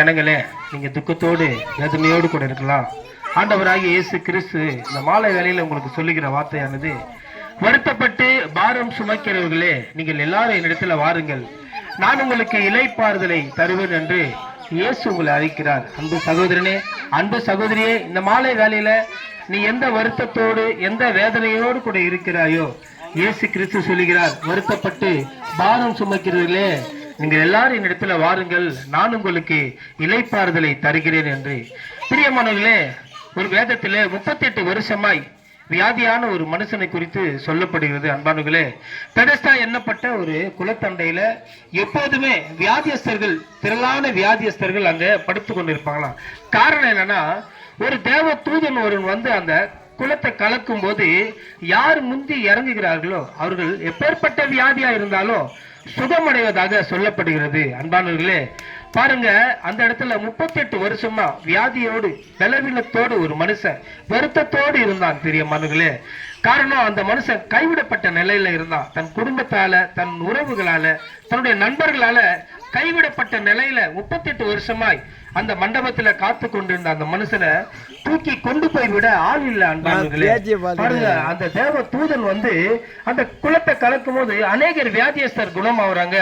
ஜனங்களே நீங்க துக்கத்தோடு வேதனையோடு கூட இருக்கலாம். ஆண்டவராகி இயேசு கிறிஸ்து இந்த மாலை வேலையில உங்களுக்கு சொல்லுகிற வார்த்தையானது வருத்தப்பட்டு பாரம் சுமக்கிறவர்களே நீங்கள் எல்லாரும் என்னிடத்துல வாருங்கள். நான் உங்களுக்கு இலைப்பாறுதலை தருவேன் என்று இயேசு உங்களை அழைக்கிறார். அன்பு சகோதரனே அன்பு சகோதரியே இந்த மாலை வேலையில நீ எந்த வருத்தத்தோடு எந்த வேதனையோடு கூட இருக்கிறாயோ இயேசு கிறிஸ்து சொல்லுகிறார் வருத்தப்பட்டு பாரம் சுமக்கிறவர்களே நீங்கள் எல்லாரும் என்னிடத்துல வாருங்கள் நான் உங்களுக்கு இலைப்பாறுதலை தருகிறேன் என்று. பிரியமானவர்களே ஒரு வேதத்தில் முப்பத்தி எட்டு வருஷமாய் வியாதியான ஒரு மனுஷனை குறித்து சொல்லப்படுகிறது அன்பானுகளே பெடஸ்டா எண்ணப்பட்ட ஒரு குலத்தண்டையில எப்போதுமே வியாதியஸ்தர்கள் திரளான வியாதியஸ்தர்கள் அங்க படுத்து கொண்டிருப்பாங்களாம். காரணம் என்னன்னா ஒரு தேவ தூதன் ஒருவன் வந்து அந்த குலத்தை கலக்கும் போது யார் முந்தி இறங்குகிறார்களோ அவர்கள் எப்பேற்பட்ட வியாதியா இருந்தாலும் சுகமடைவதாக சொல்லப்படுகிறது. அன்பானவர்களே பாருங்க அந்த இடத்துல முப்பத்தி எட்டு வருஷமா வியாதியோடு பலவீனத்தோடு ஒரு மனுஷன் வருத்தத்தோடு இருந்தான் பிரியமானவர்களே காரணம் அந்த மனுஷன் கைவிடப்பட்ட நிலையில இருந்தான். தன் குடும்பத்தால தன் உறவுகளால தன்னுடைய நண்பர்களால கைவிடப்பட்ட நிலையில முப்பத்தி எட்டு வருஷமாய் அந்த மண்டபத்துல காத்து கொண்டிருந்த அந்த மனுஷனை தூக்கி கொண்டு போய் விட ஆள் இல்ல. பாருங்க அந்த தேவ தூதன் வந்து அந்த குலத்தை கலக்கும் போது அநேகர் வியாதியஸ்தர் குணம் ஆகுறாங்க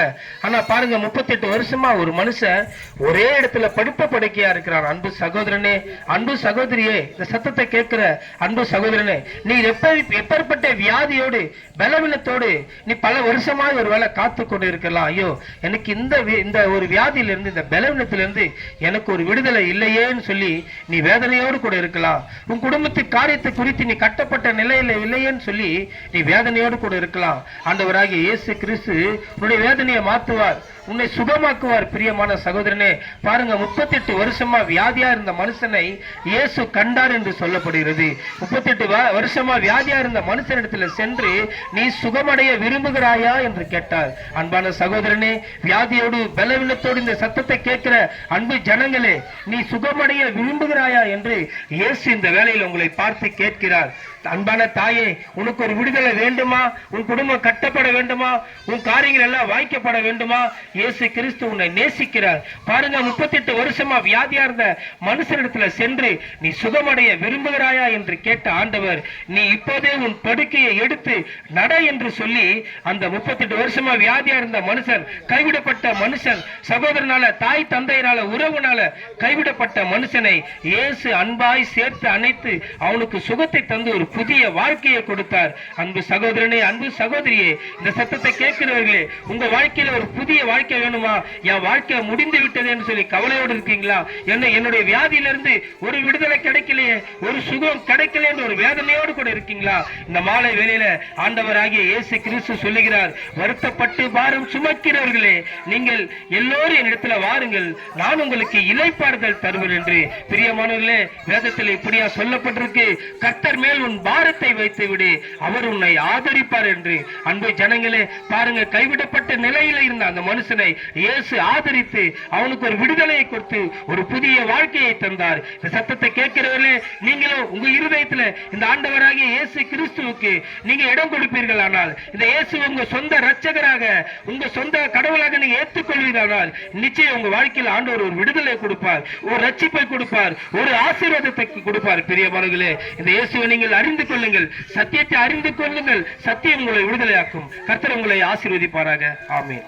ஆனா பாருங்க முப்பத்தி எட்டு வருஷமா ஒரு மனுஷன் ஒரே இடத்துல படுப்ப படுக்கையா இருக்கிறான். அன்பு சகோதரனே அன்பு சகோதரியே இந்த சத்தத்தை கேட்கிற அன்பு சகோதரனே நீ எப்ப எப்பேற்பட்ட வியாதியோடு பலவீனத்தோடு நீ பல வருஷமாக ஒருவேளை காத்து கொண்டு இருக்கலாம் ஐயோ எனக்கு இந்த இந்த ஒரு வியாதியிலிருந்து இந்த பலவீனத்திலிருந்து எனக்கு ஒரு விடுதலை இல்லையேன்னு சொல்லி நீ வேதனையோடு கூட இருக்கலாம். உன் குடும்பத்து காரியத்தை குறித்து நீ கட்டப்பட்ட நிலையில இல்லையேன்னு சொல்லி நீ வேதனையோடு கூட இருக்கலாம். ஆண்டவராகிய இயேசு கிறிஸ்து உன்னுடைய வேதனையை மாத்துவார் உன்னை சுகமாக்குவார் பிரியமான சகோதரனே. பாருங்க முப்பத்தெட்டு வருஷமா வியாதியா இருந்த மனுஷனை இயேசு கண்டார் என்று சொல்லப்படுகிறது. முப்பத்தெட்டு வ- வருஷமா வியாதியா இருந்த மனுஷனிடத்துல சென்று நீ சுகமடைய விரும்புகிறாயா? என்று கேட்டார். அன்பான சகோதரனே வியாதியோடு பலவீனத்தோடு இந்த சத்தத்தை கேட்கிற அன்பு ஜனங்களே நீ சுகமடைய விரும்புகிறாயா? என்று இயேசு இந்த வேலையில் உங்களை பார்த்து கேட்கிறார். அன்பான தாயே உனக்கு ஒரு விடுதலை வேண்டுமா? உன் குடும்பம் கட்டப்பட வேண்டுமா? உன் காரியங்கள் எல்லாம் வாய்க்கப்பட வேண்டுமா? இயேசு கிறிஸ்து உன்னை நேசிக்கிறார். பாருங்க முப்பத்தெட்டு வருஷமா வியாதியா இருந்த மனுஷனிடத்துல சென்று நீ சுகமடைய விரும்புகிறாயா என்று கேட்ட ஆண்டவர் நீ இப்போதே உன் படுக்கையை எடுத்து நட என்று சொல்லி அந்த முப்பத்தெட்டு வருஷமா வியாதியா இருந்த மனுஷன் கைவிடப்பட்ட மனுஷன் சகோதரனால தாய் தந்தையினால உறவுனால கைவிடப்பட்ட மனுஷனை இயேசு அன்பாய் சேர்த்து அணைத்து அவனுக்கு சுகத்தை தந்து ஒரு புதிய வாழ்க்கையை கொடுத்தார். அன்பு சகோதரனே அன்பு சகோதரியே இந்த சத்தத்தை கேட்கிறவர்களே உங்க வாழ்க்கையில ஒரு புதிய வாழ்க்கை வேணுமா? என் வாழ்க்கை முடிந்து விட்டது என்று சொல்லி கவலையோடு இருக்கீங்களா? என்ன என்னுடைய வியாதியிலிருந்து ஒரு விடுதலை கிடைக்கலையே ஒரு சுகம் கிடைக்கலையே ஒரு வேதனையோடு இருக்கீங்களா? இந்த மாலை வேலையில ஆண்டவராகிய இயேசு கிறிஸ்து சொல்லுகிறார் வருத்தப்பட்டு பாரம் சுமக்கிறவர்களே நீங்கள் எல்லோரும் என்னிடத்துல வாருங்கள். நான் உங்களுக்கு இலைப்பாறுதல் தருவேன் என்று. பிரியமானவர்களே வேதத்தில் இப்படியா சொல்லப்பட்டிருக்கு கர்த்தர் மேல் உன் பாரத்தை வைத்து விடு அவர் உன்னை ஆதரிப்பார் என்று. அன்பு ஜனங்களே பாருங்க கைவிடப்பட்ட நிலையில இருந்த அந்த மனுஷனை இயேசு ஆதரித்து அவனுக்கு ஒரு விடுதலையை கொடுத்து ஒரு புதிய வாழ்க்கையை தந்தார். இந்த சத்தத்தை கேட்கிறவர்களே நீங்களும் உங்க இருதயத்துல இந்த ஆண்டவராகிய இயேசு கிறிஸ்துவுக்கு நீங்க இடம் கொடுப்பீர்கள் ஆனால் இந்த இயேசு உங்க சொந்த ரட்சகராக உங்க சொந்த கடவுளாக நீங்க ஏற்றுக்கொள்வீர்களானால் நிச்சயம் உங்க வாழ்க்கையில் ஆண்டவர் ஒரு விடுதலை கொடுப்பார் ஒரு ரட்சிப்பை கொடுப்பார் ஒரு ஆசீர்வாதத்தை கொடுப்பார். பிரியமானவர்களே இந்த இயேசுவை நீங்கள் அறிந்து கொள்ளுங்கள் சத்தியத்தை அறிந்து கொள்ளுங்கள் சத்தியம் உங்களை விடுதலையாக்கும். கர்த்தர் உங்களை ஆசீர்வதிப்பாராக. ஆமீன்.